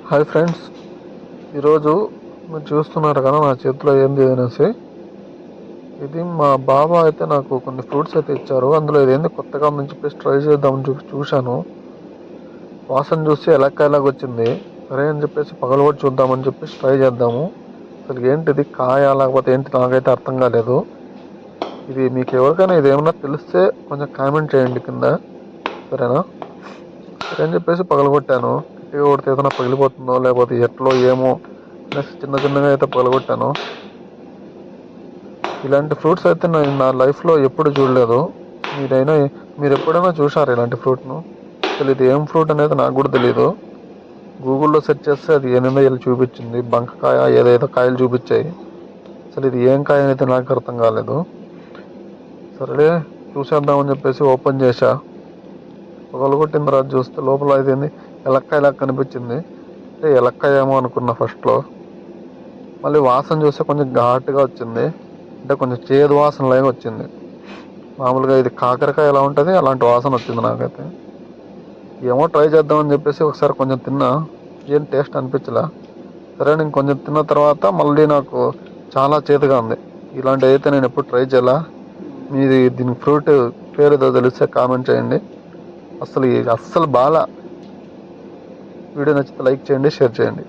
Hi friends ఈరోజు మీరు చూస్తున్నారు కదా నా చేతిలో ఏంది అనేసి. ఇది మా బాబా అయితే నాకు కొన్ని ఫ్రూట్స్ అయితే ఇచ్చారు. అందులో ఇదేంది కొత్తగా మంచి చెప్పేసి ట్రై చేద్దామని చెప్పి చూశాను. వాసన చూసి ఎలక్కాయలాగా వచ్చింది. సరే అని చెప్పేసి పగలగొట్టి చూద్దామని చెప్పేసి ట్రై చేద్దాము. అసలు ఏంటిది? కాయ లేకపోతే ఏంటి? నాకైతే అర్థం కాలేదు. ఇది మీకు ఎవరికైనా ఇది ఏమైనా తెలిస్తే కొంచెం కామెంట్ చేయండి కింద. సరేనా? సరే అని చెప్పేసి పగలగొట్టాను గట్టిగా కొడితే ఏదైనా పగిలిపోతుందో లేకపోతే ఎట్లో ఏమో అనేసి చిన్న చిన్నగా అయితే పగలగొట్టాను. ఇలాంటి ఫ్రూట్స్ అయితే నేను నా లైఫ్లో ఎప్పుడు చూడలేదు. మీరైనా మీరు ఎప్పుడైనా చూసారు ఇలాంటి ఫ్రూట్ను? అసలు ఇది ఏం ఫ్రూట్ అనేది నాకు కూడా తెలియదు గూగుల్లో సెర్చ్ చేస్తే అది ఎనిమిది వేలు చూపించింది. బంకకాయ ఏదేదో కాయలు చూపించాయి. అసలు ఇది ఏం కాయ అనేది నాకు అర్థం కాలేదు. సరే చూసేద్దామని చెప్పేసి ఓపెన్ చేశా. పగలగొట్టిన తర్వాత చూస్తే లోపల ఇదేంది? ఎలక్కాయలాగా కనిపించింది. అంటే ఎలక్కాయ ఏమో అనుకున్నా ఫస్ట్లో. మళ్ళీ వాసన చూస్తే కొంచెం ఘాటుగా వచ్చింది. అంటే కొంచెం చేదు వాసన లాగా వచ్చింది. మామూలుగా ఇది కాకరకాయ ఎలా ఉంటుంది? అలాంటి వాసన వచ్చింది నాకైతే. ఏమో ట్రై చేద్దామని చెప్పేసి ఒకసారి కొంచెం తిన్నా. ఏం టేస్ట్ అనిపించలే. సరే నేను కొంచెం తిన్న తర్వాత మళ్ళీ నాకు చాలా చేతుగా ఉంది. ఇలాంటి అయితే నేను ఎప్పుడు ట్రై చేయాలా. మీది దీని ఫ్రూట్ పేరు ఏదో తెలిస్తే కామెంట్ చేయండి. అసలు అస్సలు బాగా వీడియో నచ్చితే లైక్ చేయండి షేర్ చేయండి.